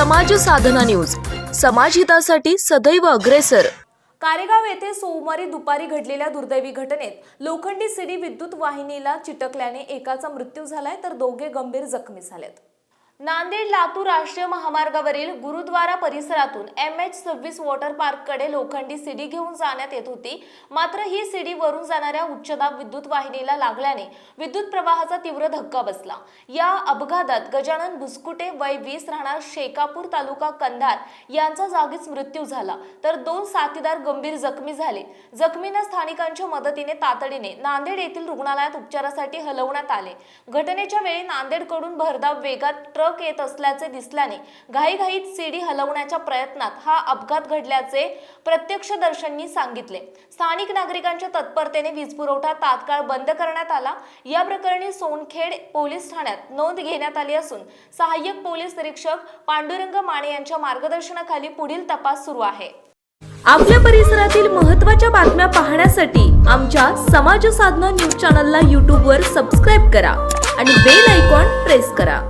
समाज साधना न्यूज. समाजहितासाठी सदैव अग्रेसर. कारेगाव येथे सोमवारी दुपारी घडलेल्या दुर्दैवी घटनेत लोखंडी सिडी विद्युत वाहिनीला चिटकल्याने एकाचा मृत्यू झालाय तर दोघे गंभीर जखमी झालेत. नांदेड लातूर राष्ट्रीय महामार्गावरील गुरुद्वारा परिसरातून एम एच सव्वीस वॉटर पार्ककडे लोखंडी सिडी घेऊन जाण्यात येत होती. मात्र ही सिडी वरून जाणाऱ्या उच्चदाब विद्युत वाहिनीला लागल्याने विद्युत प्रवाहाचा तीव्र धक्का बसला. या अपघातात गजानन बुसकुटे वय वीस राहणार शेकापूर तालुका कंधार यांचा जागीच मृत्यू झाला. तर दोन साथीदार गंभीर जखमी झाले. जखमींना स्थानिकांच्या मदतीने तातडीने नांदेड येथील रुग्णालयात उपचारासाठी हलवण्यात आले. घटनेच्या वेळी नांदेडकडून भरधाव वेगात ट्रक ट्रक येत असल्याचे दिसल्याने घाईघाईत सीडी हलवण्याच्या प्रयत्नात हा अपघात घडल्याचे प्रत्यक्षदर्शनी सांगितले. स्थानिक नागरिकांच्या तत्परतेने वीज पुरवठा तात्काळ बंद करण्यात आला. या प्रकरणी सोनखेड पोलीस ठाण्यात नोंद घेण्यात आली असून सहाय्यक पोलीस निरीक्षक पांडुरंग माने यांच्या मार्गदर्शनाखाली पुढील तपास सुरू आहे. आपल्या परिसरातील महत्त्वाच्या बातम्या पाहण्यासाठी आमच्या समाज साधना न्यूज चॅनलला यूट्यूबवर सबस्क्राईब करा आणि बेल आयकॉन प्रेस करा.